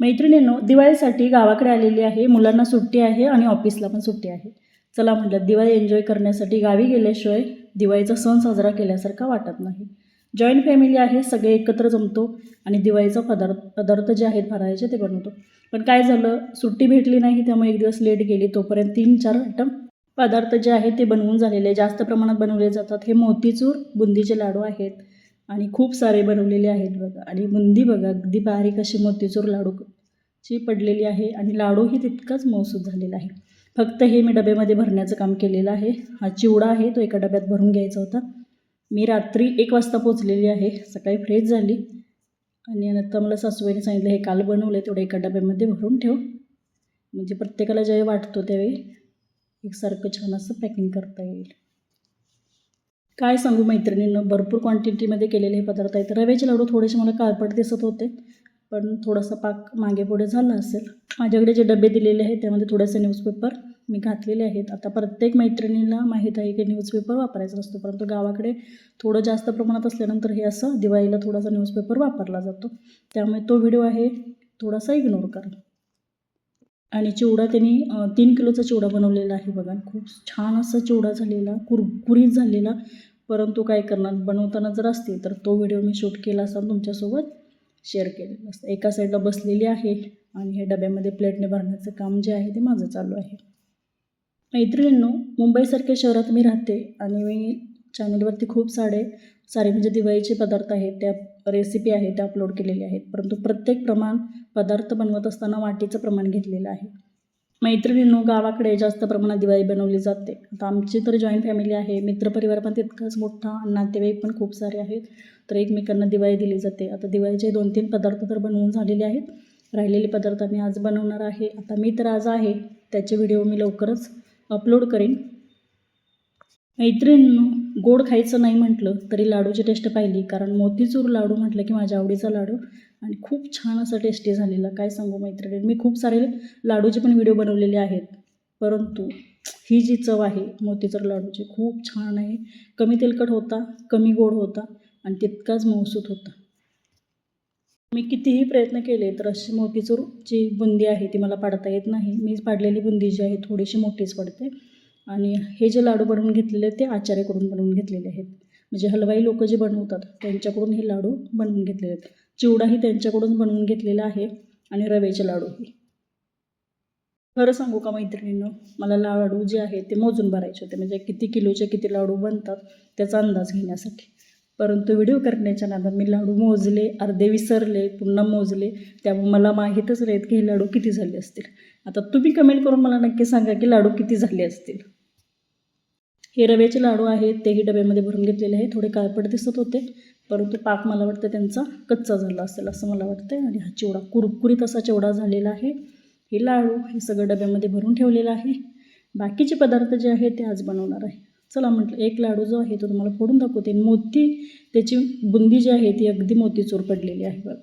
मैत्रिणींनो दिवाळीसाठी गावाकडे आलेली आहे. मुलांना सुट्टी आहे आणि ऑफिसला पण सुट्टी आहे. चला म्हटलं दिवाळी एन्जॉय करण्यासाठी गावी गेल्याशिवाय दिवाळीचा सण साजरा केल्यासारखा वाटत नाही. जॉईंट फॅमिली आहे सगळे एकत्र जमतो आणि दिवाळीचा पदार्थ पदार्थ जे आहेत फराळाचे ते बनवतो. पण काय झालं सुट्टी भेटली नाही त्यामुळे एक दिवस लेट गेली. तोपर्यंत तीन चार आयटम पदार्थ जे आहेत ते बनवून झालेले जास्त प्रमाणात बनवले जातात. हे मोतीचूर बुंदीचे लाडू आहेत. आणि खूप सारे बनवलेले आहेत बघा. आणि बुंदी बघा अगदी बारीक अशी मोतीचूर लाडू ची पडलेली आहे आणि लाडूही तितकाच मौसूद झालेला आहे. फक्त हे मी डब्यामध्ये भरण्याचं काम केलेलं आहे. हा चिवडा आहे तो एका डब्यात भरून घ्यायचा होता. मी रात्री एक वाजता पोचलेली आहे सकाळी फ्रेश झाली. आणि नंतर मला सासूबाईने सांगितलं हे काल बनवलं आहे तेवढं एका डब्यामध्ये भरून ठेव. म्हणजे प्रत्येकाला ज्यावेळी वाटतो त्यावेळी एकसारखं छान असं पॅकिंग करता येईल. काय सांगू मैत्रिणींनं? भरपूर क्वांटिटीमध्ये केलेले हे पदार्थ आहेत. रव्याचे लाडू थोडेसे मला काळपट दिसत होते पण थोडासा पाक मागे पुढे झाला असेल. माझ्याकडे जे डबे दिलेले आहेत त्यामध्ये थोडेसे न्यूजपेपर मी घातलेले आहेत. आता प्रत्येक मैत्रिणीला माहीत आहे की न्यूजपेपर वापरायचा असतो परंतु गावाकडे थोडं जास्त प्रमाणात असल्यानंतर हे असं दिवाळीला थोडासा न्यूजपेपर वापरला जातो. त्यामुळे तो व्हिडिओ आहे थोडासा इग्नोर करा. आणि चिवडा त्यांनी तीन किलोचा चिवडा बनवलेला आहे बघा. खूप छान असा चिवडा झालेला कुरकुरीत झालेला. परंतु काय करणार? बनवताना जर असतील तर तो व्हिडिओ मी शूट केला असता तुमच्यासोबत शेअर केलेला असतं. एका साईडला बसलेली आहे आणि हे डब्यामध्ये प्लेटने भरण्याचं काम जे आहे ते माझं चालू आहे. मैत्रिणींनो मुंबईसारख्या शहरात मी राहते आणि मी चॅनलवरती खूप सारे सारे म्हणजे दिवाळीचे पदार्थ आहेत त्या रेसिपी आहेत त्या अपलोड केलेल्या आहेत. परंतु प्रत्येक प्रमाण पदार्थ बनवत असताना वाटीचं प्रमाण घेतलेलं आहे. मैत्रिणींनो गावाकडे जास्त प्रमाणात दिवाळी बनवली जाते. आता आमची तर जॉईंट फॅमिली आहे मित्रपरिवार पण तितकाच मोठा नातेवाईक पण खूप सारे आहेत. तर एकमेकांना दिवाळी दिली जाते. आता दिवाळीचे दोन तीन पदार्थ तर बनवून झालेले आहेत. राहिलेले पदार्थ मी आज बनवणार आहे. आता मी तर आज आहे त्याचे व्हिडिओ मी लवकरच अपलोड करेन. मैत्रिणींनो गोड खायचं नाही म्हटलं तरी लाडूची टेस्ट पाहिली. कारण मोतीचूर लाडू म्हटलं की माझ्या आवडीचा लाडू. आणि खूप छान असं टेस्टी झालेला. काय सांगू मैत्रिणी मी खूप सारे लाडूचे पण व्हिडिओ बनवलेले आहेत. परंतु ही जी चव आहे मोतीचूर लाडूची खूप छान आहे. कमी तेलकट होता कमी गोड होता आणि तितकाच मौसूत होता. मी कितीही प्रयत्न केले तर अशी मोतीचूरची बुंदी आहे ती मला पाडता येत नाही. मी पाडलेली बुंदी जी आहे थोडीशी मोठीच पडते. आणि हे जे लाडू बनवून घेतलेले आहेत ते आचार्याकडून बनवून घेतलेले आहेत. म्हणजे हलवाई लोक जे बनवतात त्यांच्याकडून हे लाडू बनवून घेतलेले आहेत. चिवडाही त्यांच्याकडून बनवून घेतलेला आहे आणि रव्याचे लाडूही खरं सांगू का मैत्रिणीनं मला लाडू जे आहे ते मोजून भरायचे होते. म्हणजे किती किलोचे किती लाडू बनतात त्याचा अंदाज घेण्यासाठी. परंतु व्हिडिओ करण्याच्या नादात मी लाडू मोजले अर्धे विसरले पुन्हा मोजले. त्यामुळे मला माहीतच नाहीत की हे लाडू किती झाले असतील. आता तुम्ही कमेंट करून मला नक्की सांगा की लाडू किती झाले असतील. हे रव्याचे लाडू आहेत तेही डब्यामध्ये भरून घेतलेले आहे थोडे काळपट दिसत होते परंतु पाक मला वाटतं त्यांचा कच्चा झाला असेल असं मला वाटतं आणि हा चिवडा कुरकुरीत असा चिवडा झालेला आहे. हे लाडू हे सगळं डब्यामध्ये भरून ठेवलेलं आहे. बाकीचे पदार्थ जे आहेत ते आज बनवणार आहे. चला म्हटलं एक लाडू जो आहे तो तुम्हाला फोडून दाखवते. मोती त्याची बुंदी जी आहे ती अगदी मोतीचूर पडलेली आहे बघा.